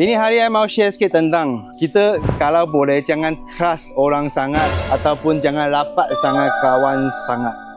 Ini hari saya mau share sikit tentang kita kalau boleh jangan trust orang sangat ataupun jangan rapat sangat kawan sangat.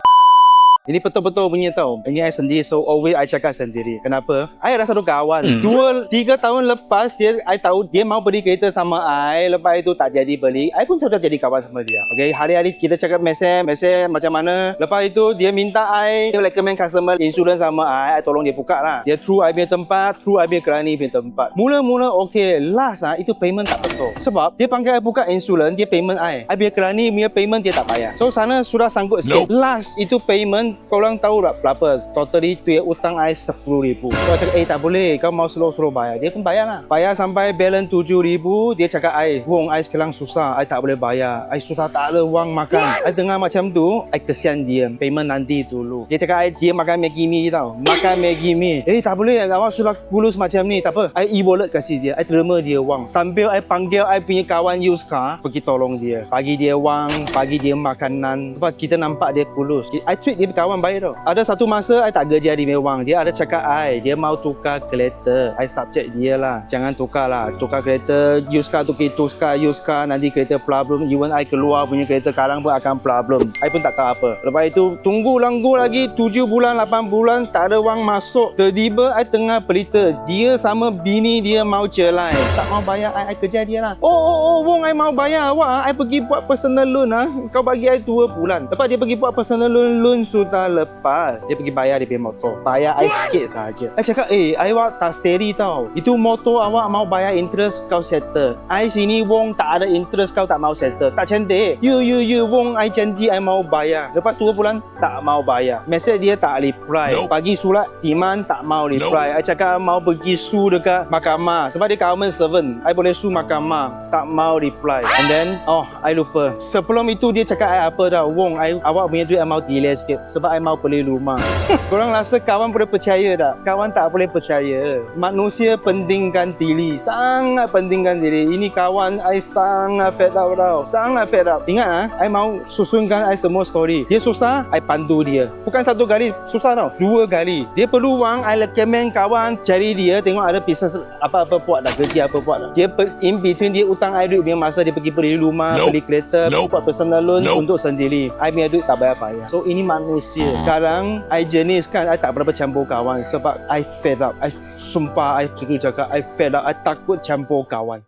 Ini betul-betul punya tau. Ini saya sendiri, so always I cakap sendiri. Kenapa? I ada satu kawan. Hmm. Dua, tiga tahun lepas, dia, I tahu dia mau beli kereta sama I. Lepas itu tak jadi beli. I pun sudah jadi kawan sama dia. Okay, hari-hari kita cakap mesej, mesej macam mana. Lepas itu, dia minta I, dia recommend customer insurance sama I. I tolong dia buka lah. Dia through I punya tempat, through I punya kerani punya tempat. Mula-mula okay, last ah itu payment tak betul. Sebab dia panggil I buka insurance, dia payment I. I punya kerani punya payment dia tak bayar. So sana sudah sangkut sikit. Last itu payment korang tahu tak berapa? Totally tu dia utang I RM10,000. So I cakap, eh tak boleh. Kau mau slow-slow bayar. Dia pun bayar lah. Bayar sampai balance RM7,000. Dia cakap I, Wong, I sekarang susah. I tak boleh bayar. I susah tak ada wang makan. I dengar macam tu, I kesian dia. Payment nanti dulu. Dia cakap I, dia makan Maggi mee tau. Makan Maggi mee. Eh tak boleh. Awak sudah kulus macam ni. Tak apa. I e-wallet kasih dia. I terima dia wang. Sambil I panggil I punya kawan use car, pergi tolong dia. Bagi dia wang, bagi dia makanan. Sebab kita nampak dia kulus. I treat dia kawan baik tau. Ada satu masa I tak kerja di Mewang. Dia ada cakap I, dia mau tukar kereta. I subject dia lah. Jangan tukar lah. Tukar kereta, use car tukar use car, use car. Nanti kereta problem. Even I keluar punya kereta sekarang pun akan problem. I pun tak tahu apa. Lepas itu, tunggu langgu lagi 7 bulan, 8 bulan. Tak ada wang masuk. Tiba-tiba I tengah berita. Dia sama bini dia mau cerai. Tak mau bayar I, I kerja dia lah. Oh, oh, oh, Wong, I mau bayar awak. I pergi buat personal loan ah. Kau bagi I 2 bulan. Lepas dia pergi buat personal loan, loan sudah lepas. Dia pergi bayar dia punya motor. Bayar I sikit saja. I cakap, eh, I awak tak steady tau. Itu motor awak mau bayar interest kau settle. I sini Wong tak ada interest kau tak mau settle. Tak cantik. You, you, you, Wong, I janji I mau bayar. Lepas 2 bulan, tak mau bayar. Message dia tak reply. Nope. Pagi surat, Timan tak mau reply. I cakap mau pergi sue dekat mahkamah. Sebab dia government servant. I boleh sue mahkamah. Tak mau reply. And then, oh, I lupa. Sebelum itu dia cakap I apa tau. Wong, I, awak punya duit I mau delay sikit. Sebab I mau beli rumah. Korang rasa kawan boleh percaya tak? Kawan tak boleh percaya. Manusia pentingkan diri. Sangat pentingkan diri. Ini kawan I sangat fed up tau. Sangat fed up. Ingat ah, I mau susunkan I semua story. Dia susah, I pandu dia. Bukan satu kali, susah tau. Dua kali. Dia perlu wang, I recommend kawan cari dia tengok ada business apa-apa buat dah, kerja apa buat dah. Dia in between dia utang I duit punya masa dia pergi beli rumah, Nope. beli kereta, Nope. buat personal loan Nope. untuk sendiri. I punya duit tak bayar-bayar. So ini manusia. Sekarang I jenis kan I tak berapa campur kawan sebab I fed up. I sumpah I jujur cakap I fed up. I takut campur kawan.